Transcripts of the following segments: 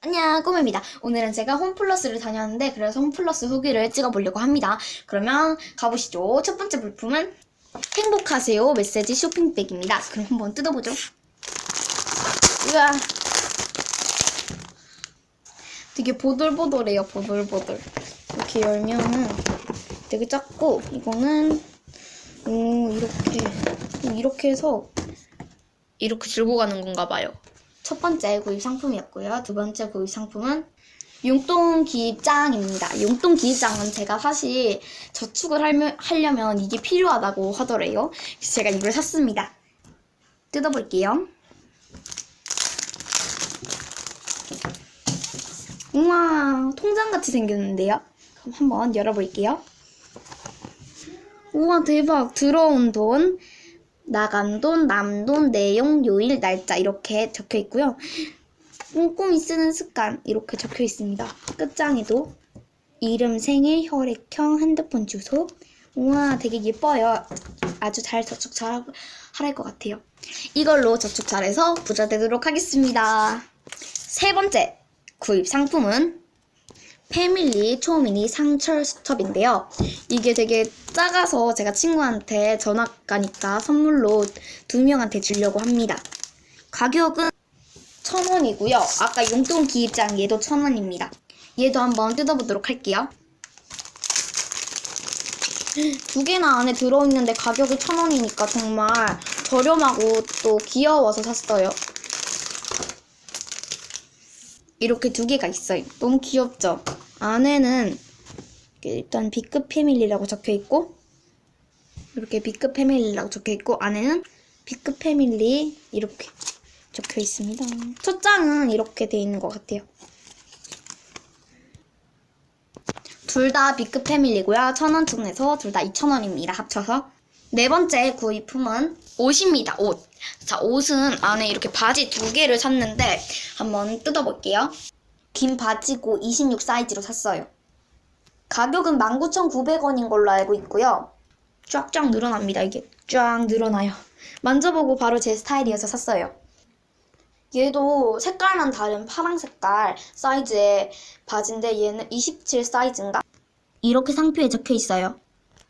안녕 꼬매입니다. 오늘은 제가 홈플러스를 다녔는데 그래서 홈플러스 후기를 찍어보려고 합니다. 그러면 가보시죠. 첫 번째 물품은 행복하세요 메시지 쇼핑백입니다. 그럼 한번 뜯어보죠. 우와 되게 보들보들해요 보들보들 이렇게 열면은 되게 작고 이거는 오 이렇게 이렇게 해서 이렇게 들고 가는 건가 봐요. 첫 번째 구입 상품이었고요. 두 번째 구입 상품은 용돈 기입장입니다. 용돈 기입장은 제가 사실 저축을 할면- 하려면 이게 필요하다고 하더래요. 그래서 제가 이걸 샀습니다. 뜯어볼게요. 우와, 통장같이 생겼는데요? 그럼 한번 열어볼게요. 우와, 대박. 들어온 돈, 나간 돈, 남 돈, 내용, 요일, 날짜 이렇게 적혀 있고요. 꼼꼼히 쓰는 습관 이렇게 적혀 있습니다. 끝장에도 이름, 생일, 혈액형, 핸드폰 주소. 우와, 되게 예뻐요. 아주 잘 저축 잘할것 같아요. 이걸로 저축 잘해서 부자 되도록 하겠습니다. 세 번째 구입 상품은 패밀리 초미니 상철 수첩인데요. 이게 되게 작아서 제가 친구한테 전학 가니까 선물로 두 명한테 주려고 합니다. 가격은 천 원이고요. 아까 용돈 기입장 얘도 천 원입니다. 얘도 한번 뜯어보도록 할게요. 두 개나 안에 들어있는데 가격이 천 원이니까 정말 저렴하고 또 귀여워서 샀어요. 이렇게 두 개가 있어요. 너무 귀엽죠? 안에는 일단 B급 패밀리라고 적혀 있고 이렇게 B급 패밀리라고 적혀 있고 안에는 B급 패밀리 이렇게 적혀 있습니다. 첫 장은 이렇게 돼 있는 것 같아요. 둘 다 B급 패밀리고요. 천 원쯤 내서 둘 다 2,000원입니다. 합쳐서. 네 번째 구입품은 옷입니다. 옷. 자, 옷은 안에 이렇게 바지 두 개를 샀는데 한번 뜯어볼게요. 긴 바지고 26 사이즈로 샀어요. 가격은 19,900원인 걸로 알고 있고요. 쫙쫙 늘어납니다. 이게 쫙 늘어나요. 만져보고 바로 제 스타일이어서 샀어요. 얘도 색깔만 다른 파랑 색깔 사이즈의 바지인데 얘는 27 사이즈인가? 이렇게 상표에 적혀 있어요.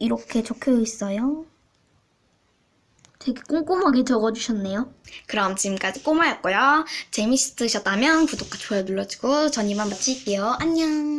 이렇게 적혀 있어요. 되게 꼼꼼하게 적어주셨네요. 그럼 지금까지 꼬마였고요. 재밌으셨다면 구독과 좋아요 눌러주고 전 이만 마칠게요. 안녕.